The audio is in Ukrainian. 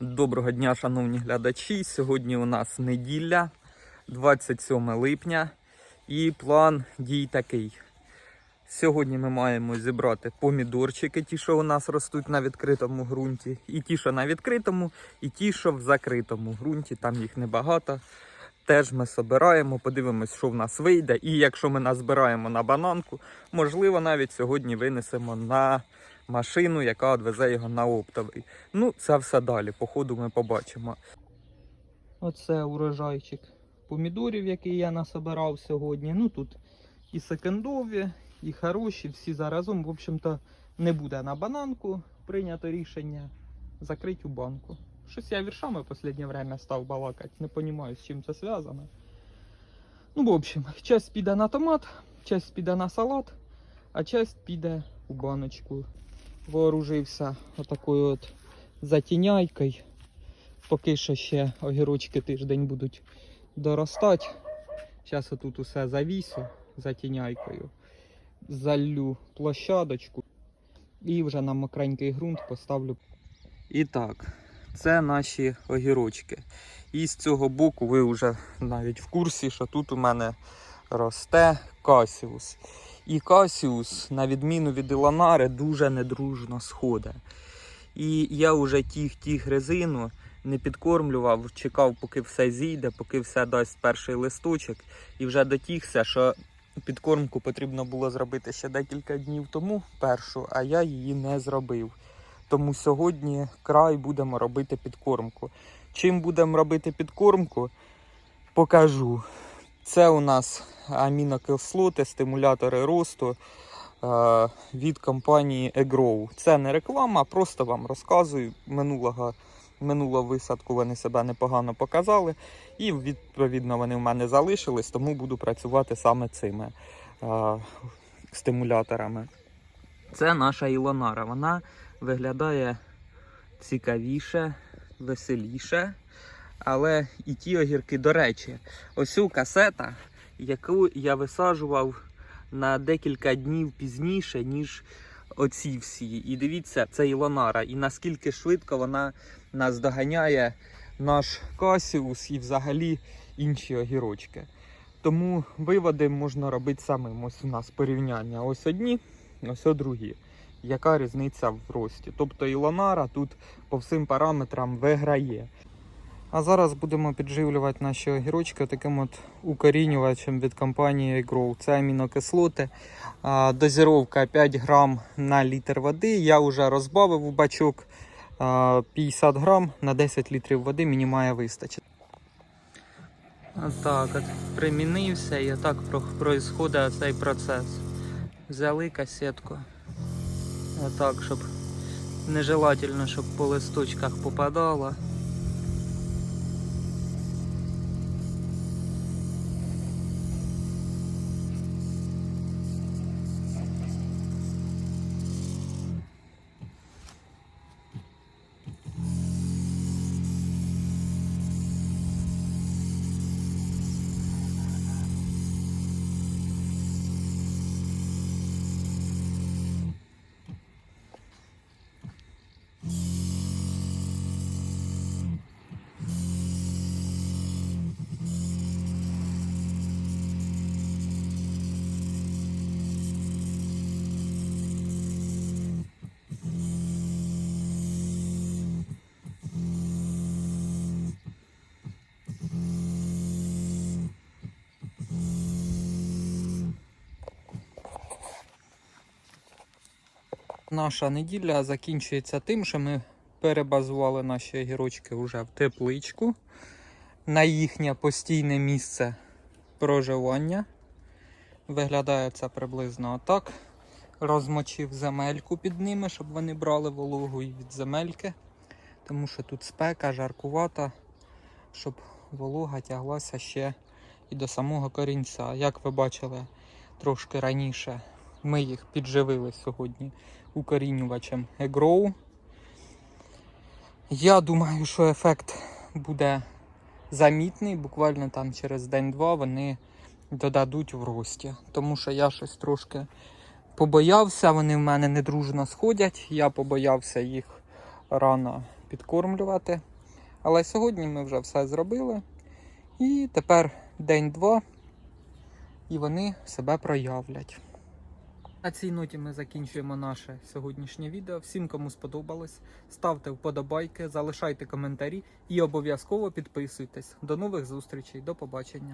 Доброго дня, шановні глядачі. Сьогодні у нас неділя, 27 липня, і план дій такий. Сьогодні ми маємо зібрати помідорчики, ті, що у нас ростуть на відкритому ґрунті, і ті, що на відкритому, і ті, що в закритому ґрунті, там їх небагато. Теж ми собираємо, подивимось, що в нас вийде. І якщо ми назбираємо на бананку, можливо, навіть сьогодні винесемо на машину, яка відвезе його на оптовий. Ну, це все далі. По ходу ми побачимо. Оце урожайчик помідорів, який я насобирав сьогодні. Ну тут і секондові, і хороші, всі заразом. В общем-то, не буде на бананку. Прийнято рішення закрити у банку. Щось я віршами в останнє время став балакати. Не розумію, з чим це зв'язано. Ну, в общем, часть піде на томат, часть піде на салат, а часть піде у баночку. Вооружився отакою от затіняйкою. Поки що ще огірочки тиждень будуть доростати. Зараз отут усе завісю затіняйкою. Заллю площадочку і вже на мокренький ґрунт поставлю. І так, це наші огірочки. І з цього боку ви вже навіть в курсі, що тут у мене росте касіус. І касіус, на відміну від Іланари, дуже недружно сходить. І я вже тіг-тіг резину не підкормлював, чекав, поки все зійде, поки все дасть перший листочок. І вже дотігся, що підкормку потрібно було зробити ще декілька днів тому, першу, а я її не зробив. Тому сьогодні край будемо робити підкормку. Чим будемо робити підкормку, покажу. Це у нас амінокислоти, стимулятори росту е, від компанії Egrow. Це не реклама, просто вам розказую. Минулого, минулу висадку вони себе непогано показали. І відповідно вони в мене залишились, тому буду працювати саме цими е, стимуляторами. Це наша Ілонара. Вона виглядає цікавіше, веселіше. Але і ті огірки, до речі, ось цю касета, яку я висаджував на декілька днів пізніше, ніж оці всі. І дивіться, це Ілонара. І наскільки швидко вона нас доганяє наш касіус і взагалі інші огірочки. Тому виводи можна робити самим. Ось у нас порівняння. Ось одні, ось другі. Яка різниця в рості? Тобто Ілонара тут по всім параметрам виграє. А зараз будемо підживлювати наші огірочки таким от укорінювачем від компанії Grow. Це амінокислоти. Дозіровка 5 грам на літр води. Я вже розбавив у бачок 50 грам на 10 літрів води мені має вистачити. Отак от примінився і так проходить цей процес. Взяли касетку. Отак, щоб нежелательно, щоб по листочках попадало. Наша неділя закінчується тим, що ми перебазували наші огірочки вже в тепличку на їхнє постійне місце проживання. Виглядає це приблизно отак. Розмочив земельку під ними, щоб вони брали вологу від земельки. Тому що тут спека, жаркувата, щоб волога тяглася ще і до самого корінця. Як ви бачили трошки раніше, ми їх підживили сьогодні укорінювачем Egrow. Я думаю, що ефект буде замітний, буквально там через день-два вони додадуть в рості. Тому що я щось трошки побоявся, вони в мене недружно сходять. Я побоявся їх рано підкормлювати. Але сьогодні ми вже все зробили. І тепер день-два, і вони себе проявлять. На цій ноті ми закінчуємо наше сьогоднішнє відео. Всім, кому сподобалось, ставте вподобайки, залишайте коментарі і обов'язково підписуйтесь. До нових зустрічей, до побачення.